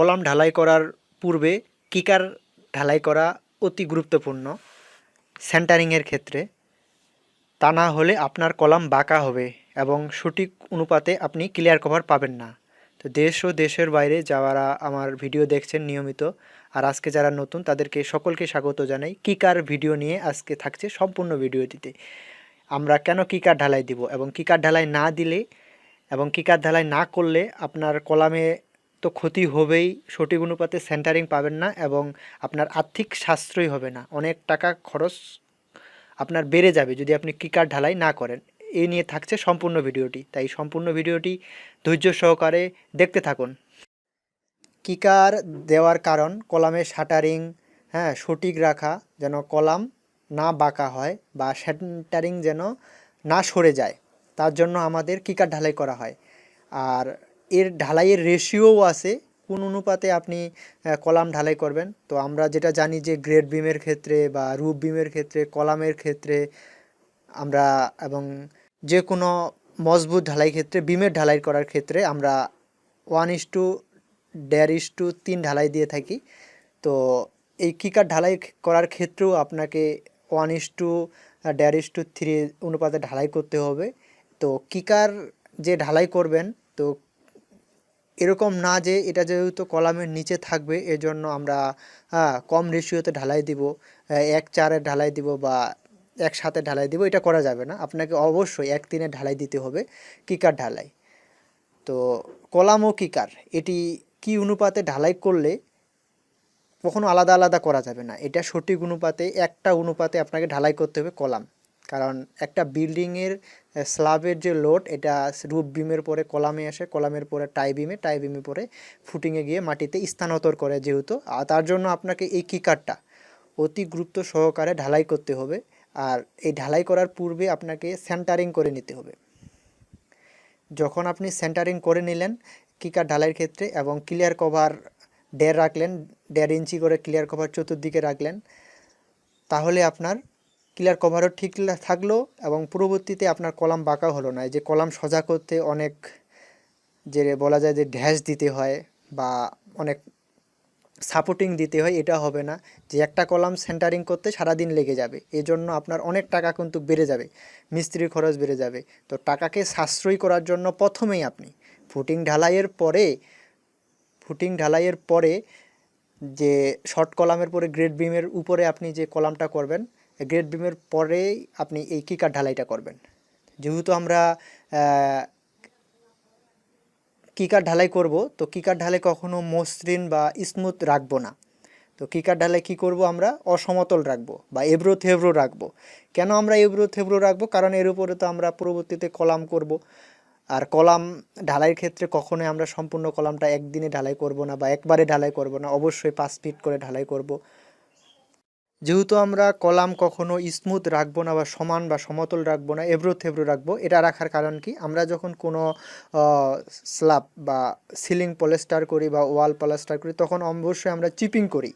Column ঢালাই করার পূর্বে কিকার ঢালাই করা অতি গুরুত্বপূর্ণ সেন্টারিংয়ের ক্ষেত্রে। তা না হলে আপনার কলাম বাঁকা হবে এবং সঠিক অনুপাতে আপনি ক্লিয়ার কভার পাবেন না। তো দেশ ও দেশের বাইরে যারা আমার ভিডিও দেখছেন নিয়মিত, আর আজকে যারা নতুন তাদেরকে সকলকে স্বাগত জানাই। কিকার ভিডিও নিয়ে আজকে থাকছে সম্পূর্ণ ভিডিওটিতে। আমরা কেন কিকার ঢালাই দিব এবং কিকার ঢালাই না দিলে এবং কিকার ঢালাই না করলে আপনার কলামে তো ক্ষতি হবেই, সঠিক অনুপাতে সেন্টারিং পাবেন না এবং আপনার আর্থিক সাশ্রয় হবে না। অনেক টাকা খরচ আপনার বেড়ে যাবে যদি আপনি কিকার ঢালাই না করেন। এই নিয়ে থাকছে সম্পূর্ণ ভিডিওটি। তাই সম্পূর্ণ ভিডিওটি ধৈর্য সহকারে দেখতে থাকুন। কিকার দেওয়ার কারণ কলামের শাটারিং হ্যাঁ সঠিক রাখা, যেন কলাম না বাঁকা হয় বা সেন্টারিং যেন না সরে যায়। তার জন্য আমাদের কিকার ঢালাই করা হয়। আর এর ঢালাইয়ের রেশিওও আছে, কোন অনুপাতে আপনি কলাম ঢালাই করবেন। তো আমরা যেটা জানি যে গ্রেড বিমের ক্ষেত্রে বা রুপ বিমের ক্ষেত্রে, কলামের ক্ষেত্রে আমরা এবং যে কোনো মজবুত ঢালাই ক্ষেত্রে বিমের ঢালাই করার ক্ষেত্রে আমরা ওয়ান ইস টু দেড় ইস টু তিন ঢালাই দিয়ে থাকি। তো এই কিকার ঢালাই করার ক্ষেত্রেও আপনাকে ওয়ান ইস টু দেড় ইস টু থ্রি অনুপাতে ঢালাই করতে হবে। তো কিকার যে ঢালাই করবেন, তো এরকম না যে এটা যেহেতু কলামের নিচে থাকবে, এজন্য আমরা কম রেশিওতে ঢালাই দিব এক চারে ঢালাই দিব বা এক সাথে ঢালাই দিব, এটা করা যাবে না। আপনাকে অবশ্যই এক তিনে ঢালাই দিতে হবে কিকার ঢালাই? তো কলাম ও কিকার এটি কি অনুপাতে ঢালাই করলে কখনো আলাদা আলাদা করা যাবে না। এটা সঠিক অনুপাতে, একটা অনুপাতে আপনাকে ঢালাই করতে হবে কলাম। কারণ একটা বিল্ডিংয়ের স্ল্যাবের যে লোড এটা রুপ বিমের পরে কলামে আসে, কলামের পরে টাই বিমে টাই বিমে পরে ফুটিংয়ে গিয়ে মাটিতে স্থানান্তর করে যেহেতু। আর তার জন্য আপনাকে এই কিকারটা অতি গুরুত্ব সহকারে ঢালাই করতে হবে। আর এই ঢালাই করার পূর্বে আপনাকে সেন্টারিং করে নিতে হবে। যখন আপনি সেন্টারিং করে নিলেন কিকার ঢালাইয়ের ক্ষেত্রে এবং ক্লিয়ার কভার দেড় রাখলেন, দেড় ইঞ্চি করে ক্লিয়ার কভার চতুর্দিকে রাখলেন, তাহলে আপনার ক্লিয়ার কভারও ঠিক থাকল এবং পরবর্তীতে আপনার কলাম বাঁকা হলো না। যে কলাম সোজা করতে অনেক যে বলা যায় যে ঢ্যাস দিতে হয় বা অনেক সাপোর্টিং দিতে হয়, এটা হবে না। যে একটা কলাম সেন্টারিং করতে সারাদিন লেগে যাবে, এজন্য আপনার অনেক টাকা কিন্তু বেড়ে যাবে মিস্ত্রির খরচ বেড়ে যাবে। তো টাকাকে সাশ্রয়ী করার জন্য প্রথমেই আপনি ফুটিং ঢালাইয়ের পরে ফুটিং ঢালাইয়ের পরে যে শর্ট কলামের পরে গ্রেড বিমের উপরে আপনি যে কলামটা করবেন গ্রেড বিমের পরেই আপনি এই কিকার ঢালাইটা করবেন। যেহেতু আমরা কিকার ঢালাই করব, তো কিকার ঢালাই কখনো মসৃণ বা স্মুথ রাখব না। তো কিকার ঢালাই কি করব আমরা? অসমতল রাখব বা এবড়ো থেবড়ো রাখব। কেন আমরা এব্রো থেব্রো রাখব? কারণ এর উপরে তো আমরা পরবর্তীতে কলাম করব। আর কলাম ঢালাইয়ের ক্ষেত্রে কখনোই আমরা সম্পূর্ণ কলামটা একদিনে ঢালাই করব না বা একবারে ঢালাই করব না। অবশ্যই পাঁচ ফিট করে ঢালাই করব। যেহেতু আমরা কলাম কখনো স্মুথ রাখব না বা সমান বা সমতল রাখব না এবড়ো থেবড়ো রাখব, এটা রাখার কারণ কি? আমরা যখন কোনো স্ল্যাব বা সিলিং পলেস্টার করি বা ওয়াল পলেস্টার করি, তখন অবশ্যই আমরা চিপিং করি।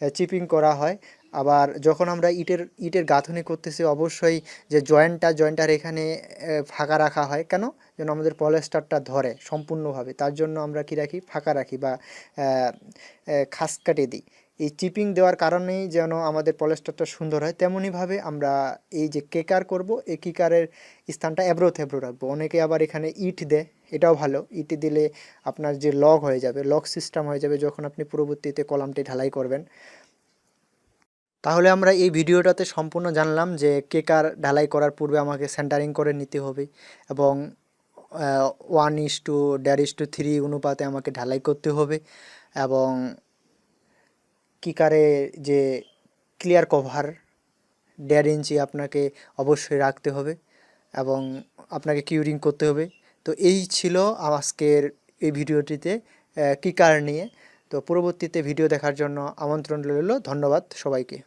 চিপিং করা হয়। আবার যখন আমরা ইটের ইটের গাঁথনি করতেছি, অবশ্যই যে জয়েন্টটা জয়েন্টার এখানে ফাঁকা রাখা হয়। কেন? যেন আমাদের পলেস্টারটা ধরে সম্পূর্ণভাবে। তার জন্য আমরা কি রাখি? ফাঁকা রাখি বা খাস কাটে দিই। এই চিপিং দেওয়ার কারণেই যেন আমাদের পলেস্টারটা সুন্দর হয় তেমনইভাবে আমরা এই যে কেকার করব, এই কিকারের স্থানটা এবড়ো থেবড়ো রাখব। অনেকে আবার এখানে ইট দেয়, এটাও ভালো। ইট দিলে আপনার যে লক হয়ে যাবে, লক সিস্টেম হয়ে যাবে যখন আপনি পরবর্তীতে কলামটি ঢালাই করবেন। তাহলে আমরা এই ভিডিওটাতে সম্পূর্ণ জানলাম যে কেকার ঢালাই করার পূর্বে আমাকে সেন্টারিং করে নিতে হবে এবং ওয়ান ইস টু দেড় ইস টু থ্রি অনুপাতে আমাকে ঢালাই করতে হবে এবং কিকারে যে ক্লিয়ার কভার দেড় ইঞ্চি আপনাকে অবশ্যই রাখতে হবে এবং আপনাকে কিউরিং করতে হবে। তো এই ছিল আজকের এই ভিডিওটিতে কিকার নিয়ে। তো পরবর্তীতে ভিডিও দেখার জন্য আমন্ত্রণ রইল। ধন্যবাদ সবাইকে।